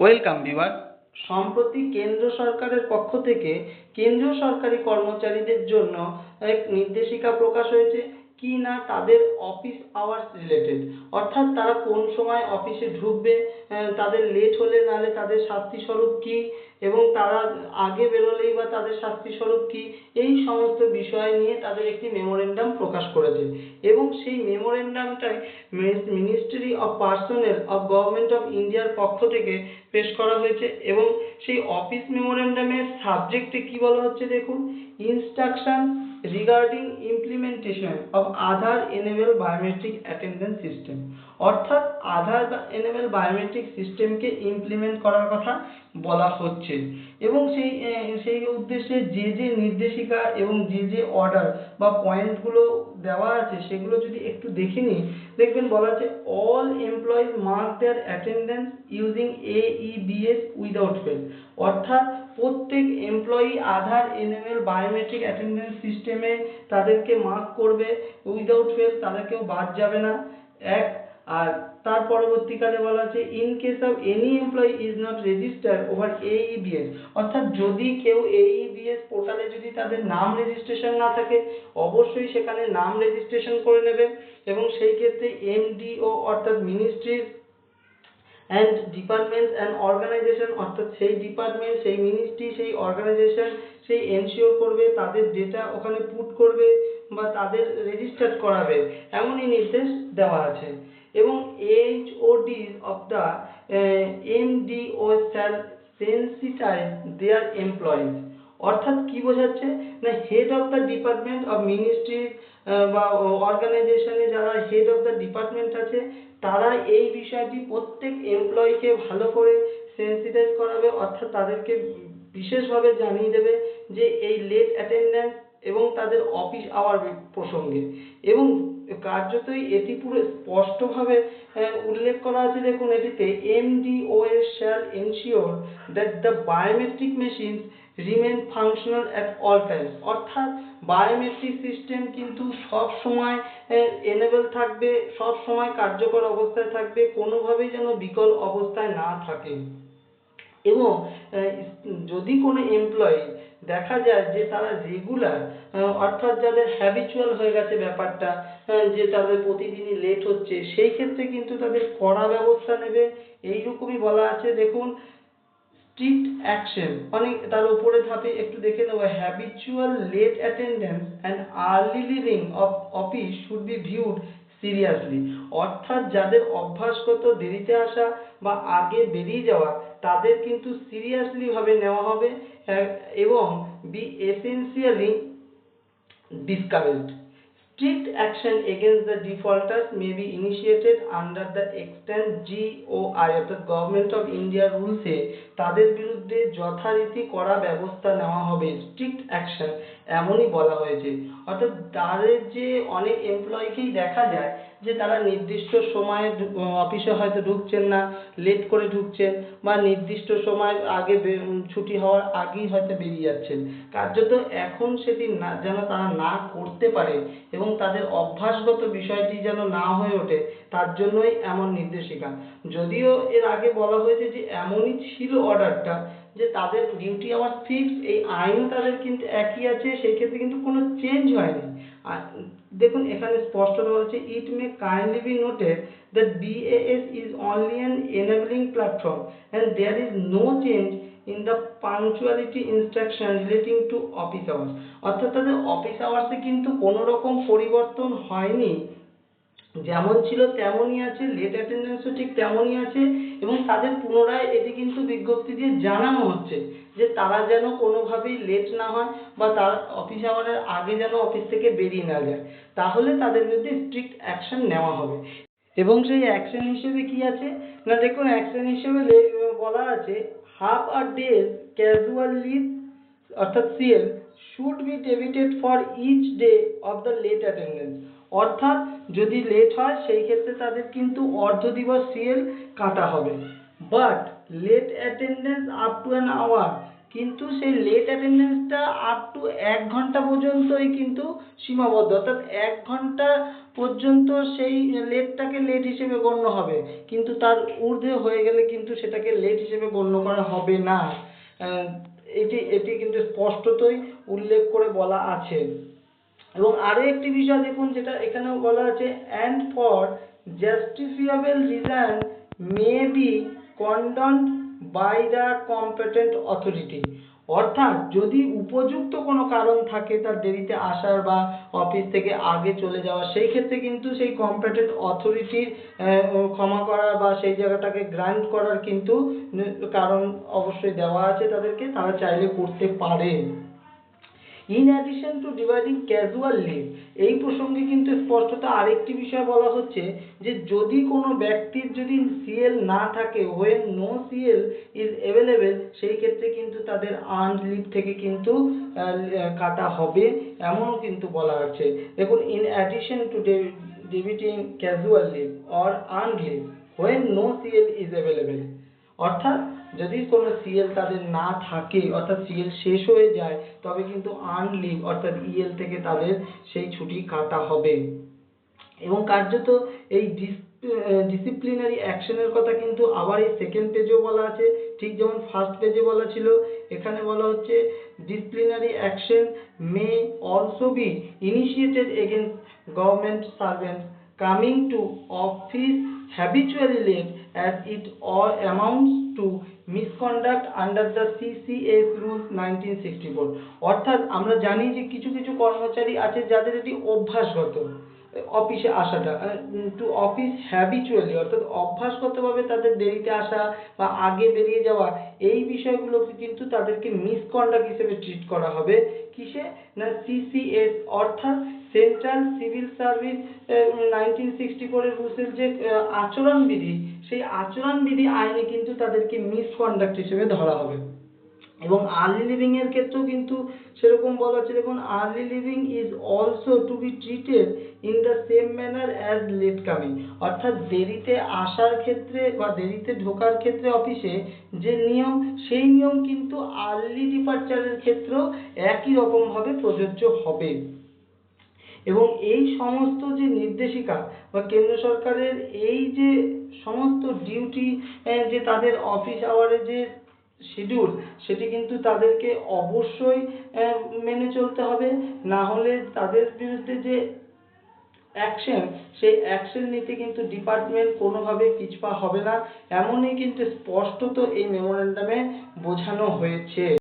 Welcome viewer সম্প্রতি কেন্দ্র সরকারের পক্ষ থেকে কেন্দ্রীয় সরকারি কর্মচারীদের জন্য এক নির্দেশিকা প্রকাশ হয়েছে। কি না তাদের অফিস আওয়ার্স রিলেটেড অর্থাৎ তারা কোন সময় অফিসে ঢুকবে? তাদের লেট হলে নাহলে তাদের শাস্তি স্বরূপ কি? এবং তারা আগে বেরোলেই বা তাদের শাস্তি স্বরূপ কি? এই সমস্ত বিষয় নিয়ে তাদের একটি মেমোরেন্ডাম প্রকাশ করেছে। এবং সেই মেমোরেন্ডামটাই ministry of personnel of government of ইন্ডিয়ার পক্ষ থেকে পেশ করা হয়েছে। এবং সেই অফিস মেমোরেন্ডামের সাবজেক্টে কি বলা হচ্ছে দেখুন? Instruction regarding implementation of Aadhaar enable biometric attendance system. অর্থাৎ আধার biometric বায়োমেট্রিক সিস্টেমকে ইমপ্লিমেন্ট করার কথা বলা হচ্ছে। এবং সেই সেই উদ্দেশ্যে যে যে নির্দেশিকা এবং যে যে অর্ডার বা পয়েন্টগুলো দেওয়া আছে, সেগুলো যদি একটু দেখে নিই দেখবেন বলা আছে all employees mark their attendance using AEBAS without fail অর্থাৎ প্রত্যেক employee Aadhaar enabled biometric attendance সিস্টেমে তাদেরকে মার্ক করবে উইদাউট ফেল তাদেরকেও বাদ যাবে না। এক আর তার পরবর্তীকালে বলা আছে in case of any employee is not register over AEBAS অর্থাৎ যদি কেউ এইবিএস পোর্টালে যদি তাদের নাম রেজিস্ট্রেশন না থাকে, অবশ্যই সেখানে নাম রেজিস্ট্রেশন করে নেবে এবং সেই ক্ষেত্রে এমডিও অর্থাৎ মিনিস্ট্রির অ্যান্ড ডিপার্টমেন্টস অ্যান্ড অর্গানাইজেশন অর্থাৎ সেই ডিপার্টমেন্ট সেই মিনিস্ট্রি সেই অর্গানাইজেশন সেই এনশিওর করবে, তাদের ডেটা ওখানে পুট করবে বা তাদের রেজিস্টার্ড করাবে। এমনই নির্দেশ দেওয়া আছে। এবং HOD of the MDO shall sensitize their employees অর্থাৎ কি বোঝাচ্ছে? না head of the department of ministry বা অর্গানাইজেশনে যারা হেড অফ দ্য ডিপার্টমেন্ট আছে, তারা এই বিষয়টি প্রত্যেক এমপ্লয়িকে ভালো করে সেন্সিটাইজ করাবে, অর্থাৎ তাদেরকে বিশেষভাবে জানিয়ে দেবে যে এই লেট অ্যাটেন্ডেন্স এবং তাদের অফিস আওয়ার প্রসঙ্গে। এবং কার্যতই এটি পুরো স্পষ্টভাবে আহ, উল্লেখ করা আছে। দেখুন এটিতে MDOs shall ensure that the biometric machines remain functional at all times অর্থাৎ বায়োমেট্রিক সিস্টেম কিন্তু সব সময় এনেবল থাকবে সব সময় কার্যকর অবস্থায় থাকবে কোনোভাবেই যেন বিকল অবস্থায় না থাকে। এবং যদি কোনো এমপ্লয়ি দেখা যায় যে তারা রেগুলার অর্থাৎ যাদের হ্যাবিচুয়াল হয়ে গেছে ব্যাপারটা যে তাদের প্রতিদিনই লেট হচ্ছে, সেই ক্ষেত্রে কিন্তু তাদের কড়া ব্যবস্থা নেবে। এইরকমই বলা আছে, দেখুন স্ট্রিক্ট অ্যাকশন অনেক তার উপরে ধাপে একটু দেখে নেব। Habitual late attendance and early leaving of office should be viewed seriously অর্থাৎ যাদের অভ্যাসগত দেরিতে আসা বা আগে বেরিয়ে যাওয়া, তাদের কিন্তু সিরিয়াসলি ভাবে নেওয়া হবে এবং be essentially discouraged. Strict action against the defaulters may be initiated under the extant GOI অর্থাৎ গভর্নমেন্ট অফ ইন্ডিয়া রুলসে তাদের বিরুদ্ধে যথারীতি করা ব্যবস্থা নেওয়া হবে স্ট্রিক্ট অ্যাকশন এমনই বলা হয়েছে। অর্থাৎ তাদের যে অনেক এমপ্লয়িকেই দেখা যায় যে তারা নির্দিষ্ট সময়ে অফিসে হয়তো ঢুকছেন না লেট করে ঢুকছেন বা নির্দিষ্ট সময় আগে ছুটি হওয়ার আগেই হয়তো বেরিয়ে যাচ্ছেন। কার্যত এখন সেটি না, যেন তারা না করতে পারে এবং তাদের অভ্যাসগত বিষয়টি যেন না হয়ে ওঠে, তার জন্যই এমন নির্দেশিকা। যদিও এর আগে বলা হয়েছে যে এমনই ছিল অর্ডারটা যে তাদের ডিউটি আওয়ার ফিক্স এই আইনও তাদের কিন্তু একই আছে, সেই ক্ষেত্রে কিন্তু কোনো চেঞ্জ হয়নি। আর দেখুন, এখানে স্পষ্ট বলা হচ্ছে it may kindly be noted that BAS is only an enabling platform and there is no change in the punctuality instruction relating to office hours অর্থাৎ তাদের অফিস আওয়ার্সে কিন্তু কোনো রকম পরিবর্তন হয়নি। যেমন ছিল তেমনই আছে লেট অ্যাটেন্ডেন্সও ঠিক তেমনই আছে এবং তাদের পুনরায় এটি কিন্তু বিজ্ঞপ্তি দিয়ে জানানো হচ্ছে যে তারা যেন কোনোভাবেই লেট না হয় বা তার অফিস আওয়ারের আগে যেন অফিস থেকে বেরিয়ে না যায়। তাহলে তাদের বিরুদ্ধে স্ট্রিক্ট অ্যাকশন নেওয়া হবে। এবং সেই অ্যাকশন হিসেবে কি আছে? না দেখুন অ্যাকশন হিসেবে বলা আছে half a days casual leave অর্থাৎ CL should be debited for each day of the late attendance অর্থাৎ যদি লেট হয় সেই ক্ষেত্রে তাদের কিন্তু অর্ধ দিবস সিএল কাটা হবে। But late attendance up to an hour কিন্তু সেই অ্যাটেন্ডেন্সটা আপ টু এক ঘণ্টা পর্যন্তই কিন্তু সীমাবদ্ধ। অর্থাৎ এক ঘণ্টা পর্যন্ত সেই লেটটাকে লেট হিসেবে গণ্য হবে। কিন্তু তার ঊর্ধ্বে হয়ে গেলে কিন্তু সেটাকে লেট হিসেবে গণ্য করা হবে না। আহ, এটি এটি কিন্তু স্পষ্টতই উল্লেখ করে বলা আছে এবং আরও একটি বিষয় দেখুন যেটা এখানেও বলা আছে and for justifiable reason may be condoned by the competent authority অর্থাৎ যদি উপযুক্ত কোনো কারণ থাকে তার দেরিতে আসার বা অফিস থেকে আগে চলে যাওয়া, সেই ক্ষেত্রে কিন্তু সেই কম্পিটেন্ট অথরিটির ক্ষমা করা বা সেই জায়গাটাকে গ্রান্ট করার কিন্তু কারণ অবশ্যই দেওয়া আছে তাদেরকে, তারা চাইলে করতে পারে। In addition to dividing casual leave এই প্রসঙ্গে কিন্তু স্পষ্টত আরেকটি বিষয় বলা হচ্ছে যে যদি কোনো ব্যক্তির যদি সিএল না থাকে when no CL is available সেই ক্ষেত্রে কিন্তু তাদের আর্ন লিভ থেকে কিন্তু আহ, কাটা হবে এমনও কিন্তু বলা আছে দেখুন in addition to debiting casual leave or earn leave when no CL is available অর্থাৎ যদি কোনো সিএল তাদের না থাকে, অর্থাৎ সিএল শেষ হয়ে যায়, তবে কিন্তু আর্ন লিভ অর্থাৎ ইএল থেকে তাদের সেই ছুটি কাটা হবে। এবং কার্যত এই ডিসিপ্লিনারি অ্যাকশনের কথা কিন্তু আবার এই সেকেন্ড পেজেও বলা আছে। ঠিক যেমন ফার্স্ট পেজে বলা ছিল, এখানে বলা হচ্ছে disciplinary action may also be initiated against government servant coming to office habitually late as it all amounts to misconduct under the CCS rules 1964 অর্থাৎ আমরা জানি যে কিছু কিছু কর্মচারী আছে যাদের এটি অভ্যাসগত, অফিসে আসাটা টু অফিস হ্যাবিচুয়ালি অর্থাৎ অভ্যাসগতভাবে তাদের দেরিতে আসা বা আগে বেরিয়ে যাওয়া, এই বিষয়গুলোকে কিন্তু তাদেরকে মিসকন্ডাক্ট হিসেবে ট্রিট করা হবে। কিসে? না সিসিএস অর্থাৎ central civil service nineteen sixty ফোরের রুলসের যে আচরণবিধি সেই আচরণবিধি আইনে কিন্তু তাদেরকে মিসকন্ডাক্ট হিসেবে ধরা হবে। এবং আর্লি লিভিং এর ক্ষেত্রেও কিন্তু সেরকম বলা হচ্ছে। দেখুন early leaving is also to be treated in the same manner as late coming অর্থাৎ দেরিতে আসার ক্ষেত্রে বা দেরিতে ঢোকার ক্ষেত্রে অফিসে যে নিয়ম, সেই নিয়ম কিন্তু আর্লি ডিপারচারের ক্ষেত্রেও একই রকমভাবে প্রযোজ্য হবে। এবং এই সমস্ত যে নির্দেশিকা বা কেন্দ্র সরকারের এই যে সমস্ত ডিউটি যে তাদের অফিস আওয়ারে যে শিডিউল সেটি কিন্তু তাদেরকে অবশ্যই মেনে চলতে হবে। না হলে তাদের বিরুদ্ধে যে অ্যাকশন সেই অ্যাকশন নিতে কিন্তু ডিপার্টমেন্ট কোনোভাবে পিছপা হবে না। এমনই কিন্তু স্পষ্টত এই মেমোরেন্ডামে বোঝানো হয়েছে।